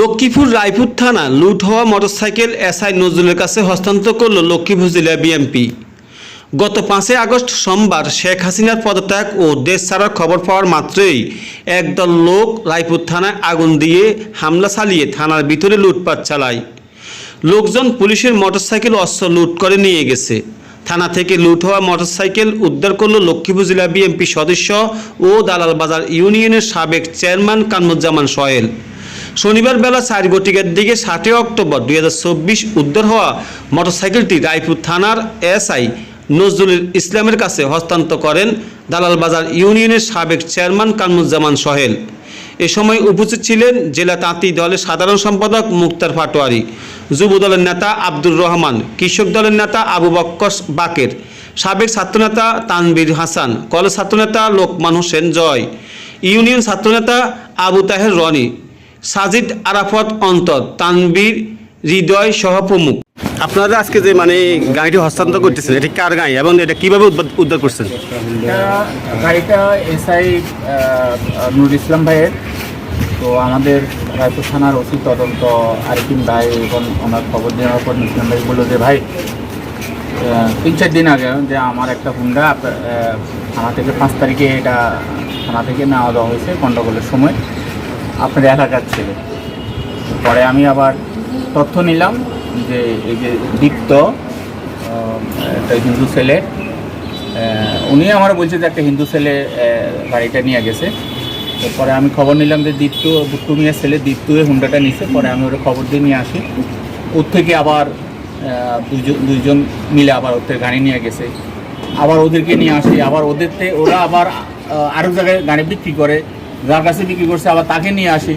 লক্ষ্মীপুর রায়পুর থানা লুট হওয়া মোটরসাইকেল এসআই নজরুলের কাছে হস্তান্তর করল লক্ষ্মীপুর জেলা বিএমপি। গত পাঁচই আগস্ট সোমবার শেখ হাসিনার পদত্যাগ ও দেশ ছাড়ার খবর পাওয়ার মাত্রই একদল লোক রায়পুর থানায় আগুন দিয়ে হামলা চালিয়ে থানার ভিতরে লুটপাট চালায়। লোকজন পুলিশের মোটরসাইকেল অস্ত্র লুট করে নিয়ে গেছে। থানা থেকে লুট হওয়া মোটরসাইকেল উদ্ধার করল লক্ষ্মীপুর জেলা বিএমপি সদস্য ও দালাল বাজার ইউনিয়নের সাবেক চেয়ারম্যান কানমুজ্জামান সোহেল। শনিবার বেলা চার দিকে সাতই অক্টোবর দুই হাজার চব্বিশ উদ্ধার হওয়া মোটরসাইকেলটি রায়পুর থানার এসআই নজরুল ইসলামের কাছে হস্তান্তর করেন দালালবাজার ইউনিয়নের সাবেক চেয়ারম্যান কানমুজ্জামান সোহেল। এ সময় উপস্থিত ছিলেন জেলা তাঁতি দলের সাধারণ সম্পাদক মুক্তার ফাটোয়ারি যুব দলের নেতা আব্দুর রহমান, কৃষক দলের নেতা আবু বক্কর বাকের, সাবেক ছাত্রনেতা তানবীর হাসান, কলেজ ছাত্রনেতা লোকমান হোসেন জয়, ইউনিয়ন ছাত্রনেতা আবু তাহের রনি সাজিদ আরাফত অন্তর তানবীর হৃদয় সহ প্রমুখ। আপনারা আজকে যে মানে গাড়িটি হস্তান্তর করতেছেন এটি কার গাড়ি এবং এটা কীভাবে উদ্ধার- উদ্ধার করছেন? গাড়িটা এসআই নুরুল ইসলাম ভাইয়ের। তো আমাদের রায়পুর থানার ওসি তদন্ত আরিফিন ভাই এবং ওনার খবর দেওয়ার পর ইসলাম ভাই বলল যে ভাই তিন চার দিন আগে যে আমার একটা হুন্ডা আপ- থানা থেকে পাঁচ তারিখে এটা থানা থেকে নেওয়া দেওয়া হয়েছে গণ্ডগোলের সময়। আপনার এলাকার ছিল। পরে আমি আবার তথ্য নিলাম যে এই যে দীপ্ত একটা হিন্দু ছেলে উনি আমার বলছে যে একটা হিন্দু ছেলে গাড়িটা নিয়ে গেছে। এরপরে আমি খবর নিলাম যে দীপ্ত বুট্টু মিয়ার ছেলে দীপ্তুয়ে হুন্ডাটা নিছে। পরে আমি ওরা খবর দিয়ে নিয়ে আসি। ওর থেকে আবার দুজন দুইজন মিলে আবার থেকে গাড়ি নিয়ে গেছে। আবার ওদেরকে নিয়ে আসি। আবার ওদের ওরা আবার আরও জায়গায় গাড়ি বিক্রি করে। যার কাছে বিক্রি করছে, আবার তাকে নিয়ে আসি।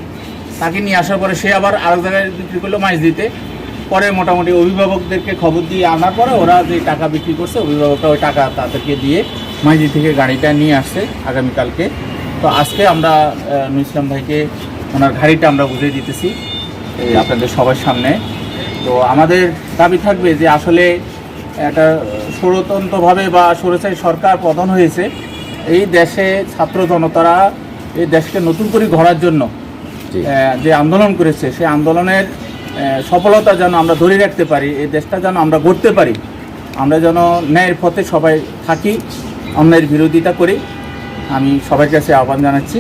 তাকে নিয়ে আসার পরে সে আবার আরেক জায়গায় বিক্রি করল মাছ দিতে। পরে মোটামুটি অভিভাবকদেরকে খবর দিয়ে আনার পরে ওরা যে টাকা বিক্রি করছে, অভিভাবকরা ওই টাকা তাদেরকে দিয়ে মাঝি থেকে গাড়িটা নিয়ে আসছে আগামীকালকে। তো আজকে আমরা ইসলাম ভাইকে ওনার গাড়িটা আমরা বুঝিয়ে দিতেছি, এই আপনাদের সবার সামনে। তো আমাদের দাবি থাকবে যে আসলে একটা ষড়তন্ত্রভাবে বা সরেসাই সরকার পতন হয়েছে, এই দেশে ছাত্র জনতারা এই দেশকে নতুন করে গড়ার জন্য যে আন্দোলন করেছে সেই আন্দোলনের সফলতা যেন আমরা ধরে রাখতে পারি এই দেশটা যেন আমরা গড়তে পারি। আমরা যেন ন্যায়ের পথে সবাই থাকি অন্যায়ের বিরোধিতা করি। আমি সবার কাছে আহ্বান জানাচ্ছি।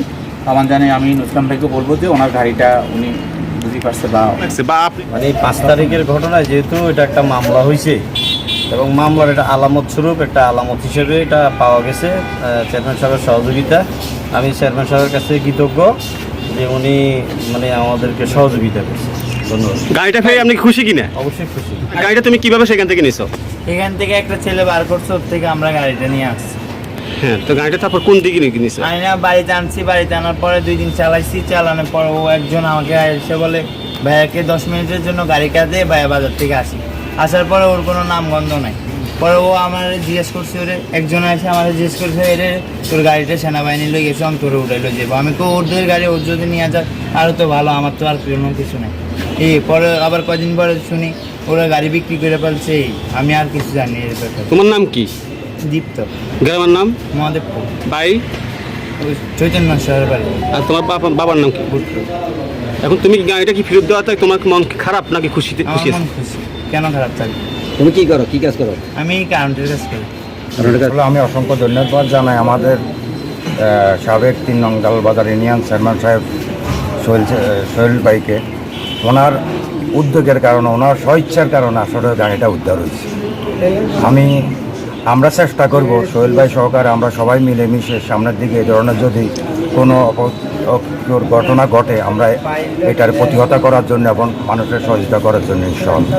আহ্বান জানিয়ে আমি নুসলাম ভাইকে বলব যে ওনার গাড়িটা উনি বুঝি পারছে বা বা মানে এই পাঁচ তারিখের ঘটনায় যেহেতু এটা একটা মামলা হয়েছে এবং মামলার এটা আলামত স্বরূপ একটা আলামত হিসেবে এটা পাওয়া গেছে চেয়ারম্যান সাহেবের সহযোগিতা। আমি চেয়ারম্যান সাহেবের কাছে কৃতজ্ঞ যে উনি মানে আমাদেরকে সহযোগিতা করছে ধন্যবাদ। গাড়িটা পেয়ে আপনি খুশি কিনা? অবশ্যই খুশি। গাড়িটা তুমি কীভাবে সেখান থেকে নিছো? এখান থেকে একটা ছেলে বার করছে ওর থেকে আমরা গাড়িটা নিয়ে আসছি। হ্যাঁ তো গাড়িটা তারপর কোন দিকে নিয়ে নিছো? আমি না বাড়িতে আনছি বাড়িতে আনার পরে দুই দিন চালাইছি চালানোর পর ও একজন আমাকে এসে বলে ভাইয়াকে দশ মিনিটের জন্য গাড়ি কাজে ভাইয়া বাজার থেকে আসি। আসার পরে ওর কোনো নাম গন্ধ নাই। পরে ও আমার জিজ্ঞেস করছে ওরে একজন এসে আমার জিজ্ঞেস করছে এরে তোর গাড়িটা সেনাবাহিনী লই গেছে অন্তরে উঠাইলো যাব। আমি কো ওদের গাড়ি ওর যদি নিয়ে যাক আরও তো ভালো আমার তো আর কোনো কিছু নেই। এই পরে আবার কদিন পরে শুনি ওরা গাড়ি বিক্রি করে ফেলছে এই, আমি আর কিছু জানি এর ব্যাপারে। তোমার নাম কি? দীপ্ত। গ্রামের নাম? মহাদেবপুর। বাই চৈতন্য শহরের বাড়ি। আর তোমার বাবা বাবার নাম কি? এখন তুমি গাড়িটা কি ফেরত দেওয়া তোমার মন খারাপ নাকি খুশিতে খুশি খুশি। কেন খারাপ থাকবে? তুমি কি করো? কি কাজ করো? আমি কারেন্টের কাজ করি। আসলে আমি অসংখ্য ধন্যবাদ জানাই। আমাদের সাবেক তিন নং বাজার ইউনিয়ন চেয়ারম্যান সাহেব সোহেল সোহেল ভাইকে। ওনার উদ্যোগের কারণে ওনার স্বইচ্ছার কারণে আসলে গাড়িটা উদ্ধার হয়েছে। আমি আমরা চেষ্টা করব সোহেল ভাই সহকারে আমরা সবাই মিলেমিশে সামনের দিকে এই ধরনের যদি কোনো ঘটনা ঘটে আমরা এটার প্রতিহত করার জন্য এবং মানুষের সহযোগিতা করার জন্য ইনশাআল্লাহ।